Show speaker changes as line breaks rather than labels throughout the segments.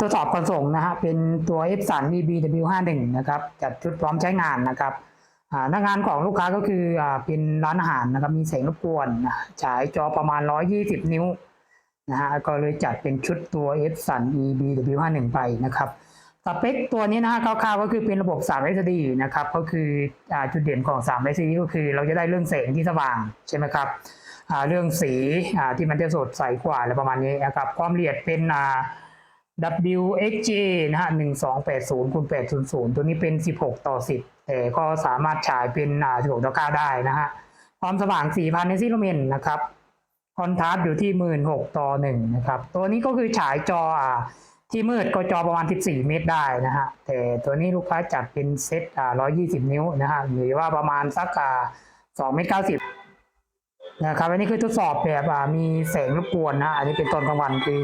ทดสอบคอนส่งนะฮะเป็นตัว f 3 BBW51 นะครับจัดชุดพร้อมใช้งานนะครับหน้างานของลูกค้าก็คืออเป็นร้านอาหารนะครับมีแสงรบกวนฉายจอประมาณ 120 นิ้วนะฮะก็เลยจัดเป็นชุดตัว f 3 EBW51 ไปนะครับสเปคตัวนี้นะฮะคร่าวๆก็คือเป็นระบบ3 SD นะครับก็คืออจุดเด่นของ3 SD ก็คือเราจะได้เรื่องแสงที่สว่างใช่ไหมครับเรื่องสีที่มันจะสดใสกว่าอะไรประมาณนี้นะครับความละเอียดเป็นอ่า WXGA นะฮะ1280คูณ800 ตัวนี้เป็น 16 ต่อ 10แต่ก็สามารถฉายเป็นอ่า16ต่อ9ได้นะฮะ ความสว่าง 4,000ในซิลเมนนะครับ คอนทราสต์อยู่ที่ 16ต่อ1นะครับ ตัวนี้ก็คือฉายจออ่าที่มืดก็จอประมาณ 14 เมตรได้นะฮะ แต่ตัวนี้ลูกค้าจัดเป็นเซตอ่า120 นิ้วนะฮะ หรือว่าประมาณสักอ่า2เมตร90นะครับ อันนี้คือทดสอบแบบอ่ามีแสงรบกวนนะ อันนี้เป็นตอนกลางวันคือ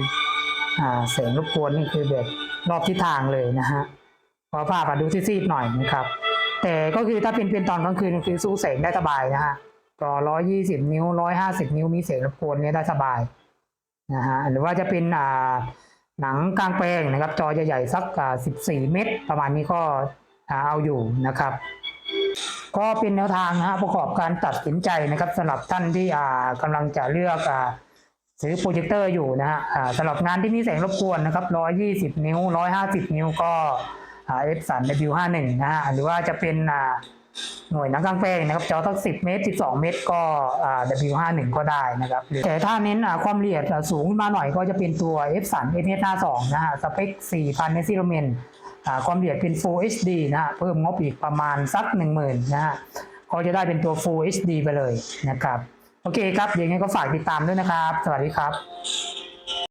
อ่าแสงรบกวนนี่คือแบบรอบทิศทางเลยนะฮะพอภาพอะดูซีดๆหน่อยนะครับ แต่ก็คือถ้าเป็นเป็นตอนกลางคืนคือสู้แสงได้สบายนะฮะจอร้อยยี่สิบนิ้วร้อยห้าสิบนิ้วมีแสงรบกวนเนี่ยได้สบายนะฮะหรือว่าจะเป็นอ่าหนังกลางแปลงนะครับ จอใหญ่ๆสักอ่าสิบสี่เมตร ประมาณนี้ก็อ่าเอาอยู่นะครับ ก็เป็นแนวทางนะฮะประกอบการตัดสินใจนะครับสำหรับท่านที่อ่ากำลังจะเลือกอ่า ซื้อโปรเจคเตอร์อยู่นะฮะสำหรับงานที่มีแสงรบกวนนะครับ 120 นิ้ว 150 นิ้วก็อ่า F 3 W51 นะฮะหรือว่าจะเป็นหน่วยนังกลางแปลงนะครับจอทั้ง10 เมตร 12 เมตรก็ W51 ก็ได้นะครับแต่ถ้าเน้นความละเอียดสูงขึ้นมาหน่อยก็จะเป็นตัว F 3 FH52 นะฮะสเปค 4,000ในซิโลเมนความละเอียดเป็น Full HD นะฮะเพิ่มงบอีกประมาณสัก 10,000นะฮะก็จะได้เป็นตัว Full HD ไปเลยนะครับ โอเคครับยังไงก็ฝากติดตามด้วยนะครับ สวัสดีครับ